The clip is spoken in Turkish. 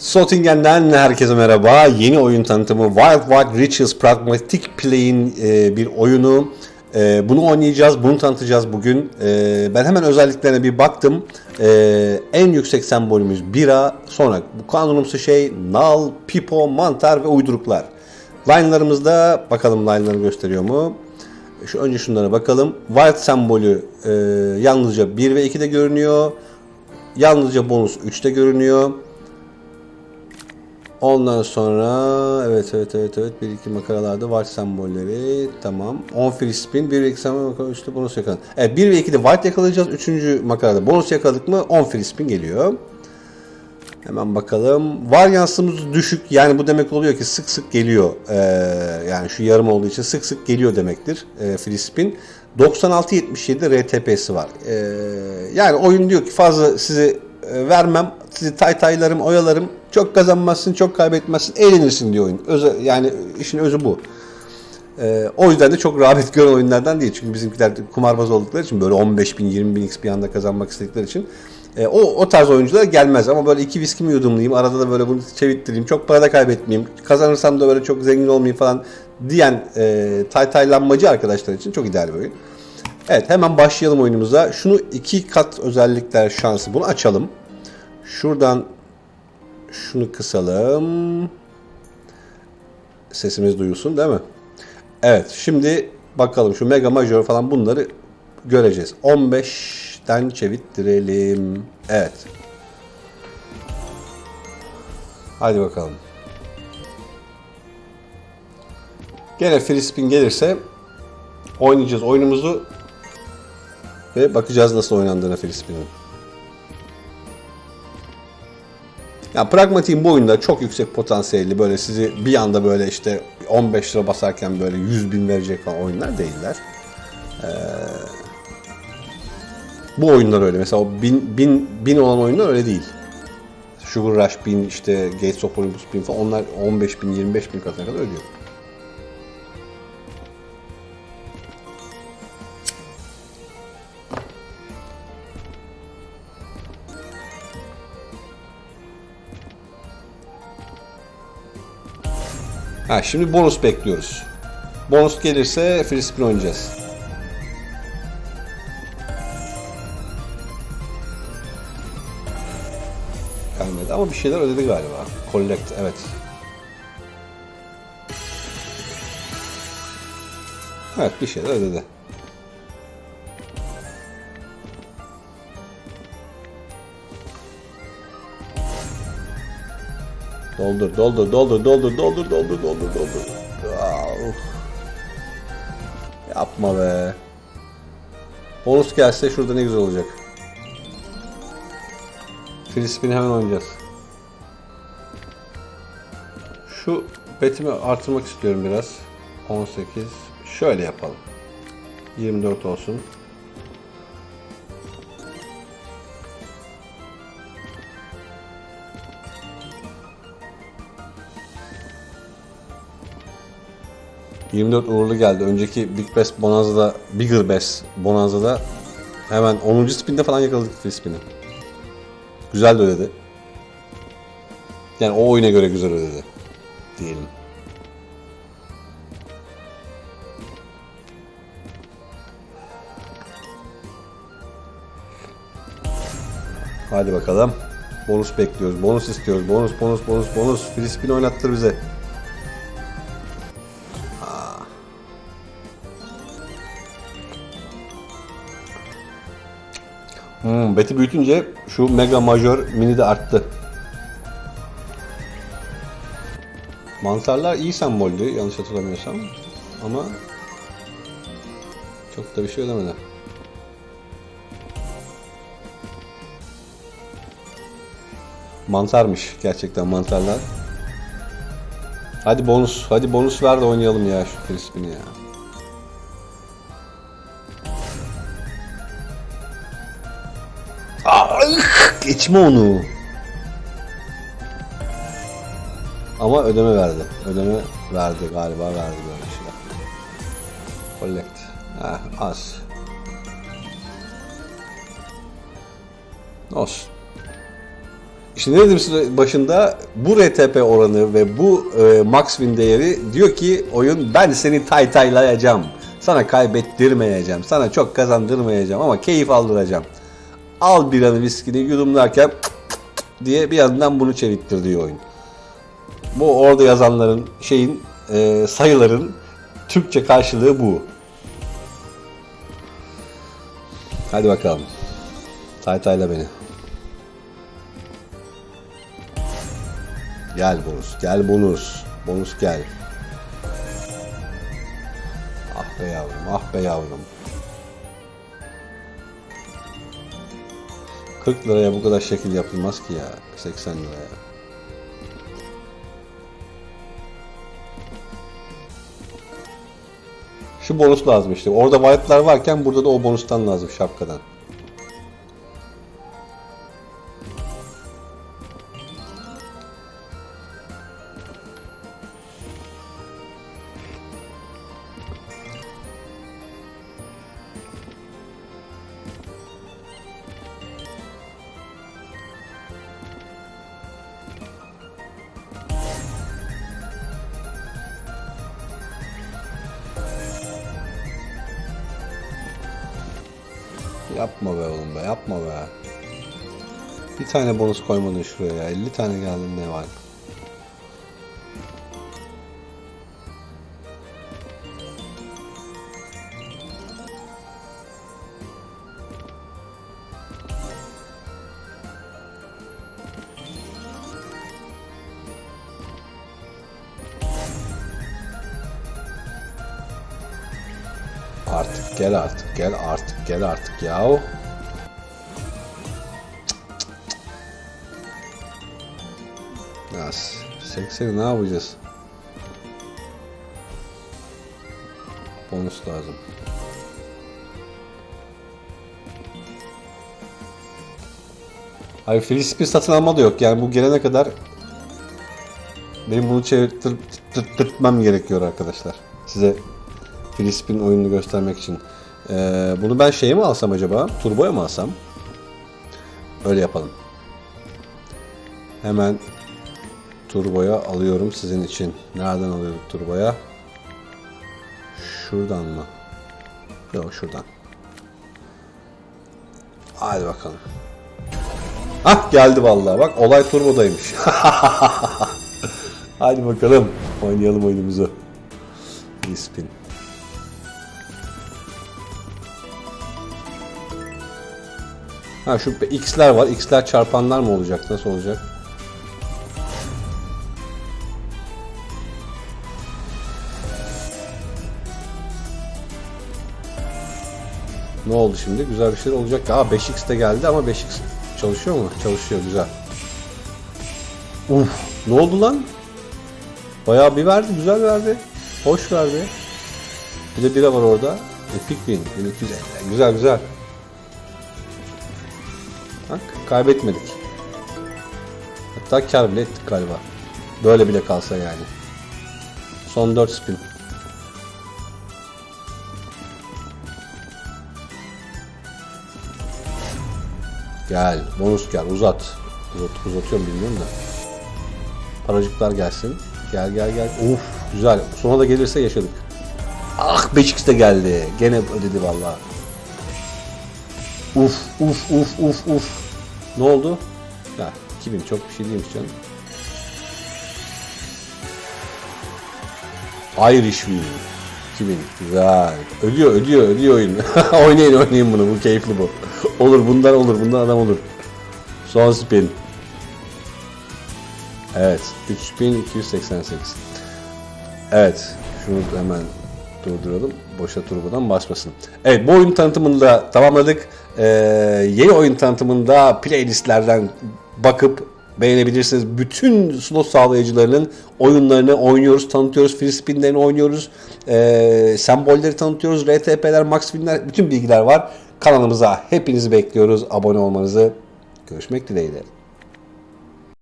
Sottingen'den herkese merhaba. Yeni oyun tanıtımı Wild Wild Riches Pragmatic Play'in e, bir oyunu. E, bunu oynayacağız, bunu tanıtacağız bugün. E, ben hemen özelliklerine bir baktım. E, en yüksek sembolümüz bira. Sonra bu kanunumsu şey nal, pipo, mantar ve uyduruklar. Line'larımızda bakalım line'ları gösteriyor mu? Şu önce şunlara bakalım. Wild sembolü e, yalnızca 1 ve 2'de görünüyor. Yalnızca bonus 3'te görünüyor. Ondan sonra evet evet evet evet bir iki makaralarda var sembolleri tamam 10 free spin 1 ve 2 sembol makara üstte bonus yakaladık. Evet 1 ve 2'de white yakalayacağız. 3. makarada bonus yakaladık mı 10 free spin geliyor. Hemen bakalım. Varyansımız düşük. Yani bu demek oluyor ki sık sık geliyor. Ee, yani şu yarım olduğu için sık sık geliyor demektir. Ee, free spin. 96-77 RTP'si var. Ee, yani oyun diyor ki fazla sizi e, vermem. Sizi tay taylarım, oyalarım. Çok kazanmazsın, çok kaybetmezsin. Eğlenirsin diyor oyun. Öze, yani işin özü bu. Ee, o yüzden de çok rağbet gören oyunlardan değil. Çünkü bizimkiler kumarbaz oldukları için böyle 15 bin, 20 bin x bir anda kazanmak istedikleri için e, o, o tarz oyuncular gelmez. Ama böyle iki viskimi yudumlayayım, arada da böyle bunu çevittireyim, çok para da kaybetmeyeyim, kazanırsam da böyle çok zengin olmayayım falan diyen e, tay taylanmacı arkadaşlar için çok ideal bir oyun. Evet hemen başlayalım oyunumuza. Şunu iki kat özellikler şansı. Bunu açalım. Şuradan şunu kısalım. Sesimiz duyulsun değil mi? Evet şimdi bakalım şu mega major falan bunları göreceğiz. 15'ten çevittirelim. Evet. Hadi bakalım. Gene free spin gelirse oynayacağız oyunumuzu ve bakacağız nasıl oynandığına free spin'in. Ya pragmatiğin bu oyunda çok yüksek potansiyelli böyle sizi bir anda böyle işte 15 lira basarken böyle 100 bin verecek falan oyunlar değiller. Ee, bu oyunlar öyle. Mesela o bin, bin, bin olan oyunlar öyle değil. Sugar Rush 1000 işte Gates of Olympus 1000 falan onlar 15 bin 25 bin katına kadar ödüyor. Ha şimdi bonus bekliyoruz. Bonus gelirse free spin oynayacağız. Gelmedi ama bir şeyler ödedi galiba. Collect evet. Evet bir şeyler ödedi. Doldur, doldur, doldur, doldur, doldur, doldur, doldur, doldur. Uf. Yapma be. Bonus gelse şurada ne güzel olacak. Filipin'i hemen oynayacağız. Şu betimi artırmak istiyorum biraz. 18. Şöyle yapalım. 24 olsun. ...24 uğurlu geldi. Önceki Big Bass Bonanza'da... ...Bigger Bass Bonanza'da... ...hemen 10. spinde falan yakaladık free spin'i. Güzel de ödedi. Yani o oyuna göre güzel ödedi. Diyelim. Hadi bakalım. Bonus bekliyoruz. Bonus istiyoruz. Bonus, bonus, bonus, bonus. Free spin oynattır bize. Beti büyütünce şu mega majör mini de arttı. Mantarlar iyi semboldü yanlış hatırlamıyorsam. Ama çok da bir şey ödemedi. Mantarmış gerçekten mantarlar. Hadi bonus, hadi bonus ver de oynayalım ya şu crispini ya. Geçme onu. Ama ödeme verdi. Ödeme verdi galiba verdi böyle bir şeyler. Collect. Heh, az. Olsun. Şimdi ne dedim size başında bu RTP oranı ve bu e, max win değeri diyor ki oyun ben seni taytaylayacağım. Sana kaybettirmeyeceğim. Sana çok kazandırmayacağım ama keyif aldıracağım. Al bir anı viskini yudumlarken diye bir yandan bunu çevirttir diyor oyun. Bu orada yazanların şeyin e, sayıların Türkçe karşılığı bu. Hadi bakalım. Taytayla beni. Gel bonus, gel bonus. Bonus gel. Ah be yavrum, ah be yavrum. 40 liraya bu kadar şekil yapılmaz ki ya. 80 liraya. Şu bonus lazım işte. Orada white'lar varken burada da o bonustan lazım şapkadan. Yapma be oğlum be yapma be. Bir tane bonus koymadın şuraya ya. 50 tane geldin ne var? Artık gel artık gel artık gel artık yahu. Ya 80'i ne yapacağız? Bonus lazım. Hayır Filispin satın alma da yok. Yani bu gelene kadar benim bunu çevirtmem gerekiyor arkadaşlar. Size Filispin oyununu göstermek için. Ee, bunu ben şeye mi alsam acaba? Turbo'ya mı alsam? Öyle yapalım. Hemen Turbo'ya alıyorum sizin için. Nereden alıyorduk Turbo'ya? Şuradan mı? Yok şuradan. Hadi bakalım. Ah geldi vallahi bak olay Turbo'daymış. Hadi bakalım oynayalım oyunumuzu. Filispin. Ha şu x'ler var. X'ler çarpanlar mı olacak? Nasıl olacak? Ne oldu şimdi? Güzel bir şey olacak. Aa 5x de geldi ama 5x çalışıyor mu? Çalışıyor güzel. Uf, ne oldu lan? Bayağı bir verdi, güzel verdi. Hoş verdi. Bir de bira var orada. Epic win. 1250. Güzel güzel. Kaybetmedik. Hatta kar bile ettik galiba. Böyle bile kalsa yani. Son 4 spin. Gel. Bonus gel. Uzat. Uzat uzatıyorum bilmiyorum da. Paracıklar gelsin. Gel gel gel. Uf güzel. Sona da gelirse yaşadık. Ah 5x de geldi. Gene ödedi vallahi. Uf uf uf uf uf. Ne oldu? Ya 2000 çok bir şey değilmiş canım. Irish Wheel. 2000. Güzel. Ölüyor ölüyor ölüyor oyun. oynayın oynayın bunu. Bu keyifli bu. olur bundan olur. Bundan adam olur. Son spin. Evet. 3288. Evet. Şunu hemen durduralım. Boşa turbodan basmasın. Evet bu oyun tanıtımını da tamamladık. Ee, yeni oyun tanıtımında playlistlerden bakıp beğenebilirsiniz. Bütün slot sağlayıcılarının oyunlarını oynuyoruz, tanıtıyoruz. Free oynuyoruz. Ee, sembolleri tanıtıyoruz. RTP'ler, max spinler bütün bilgiler var. Kanalımıza hepinizi bekliyoruz. Abone olmanızı. Görüşmek dileğiyle.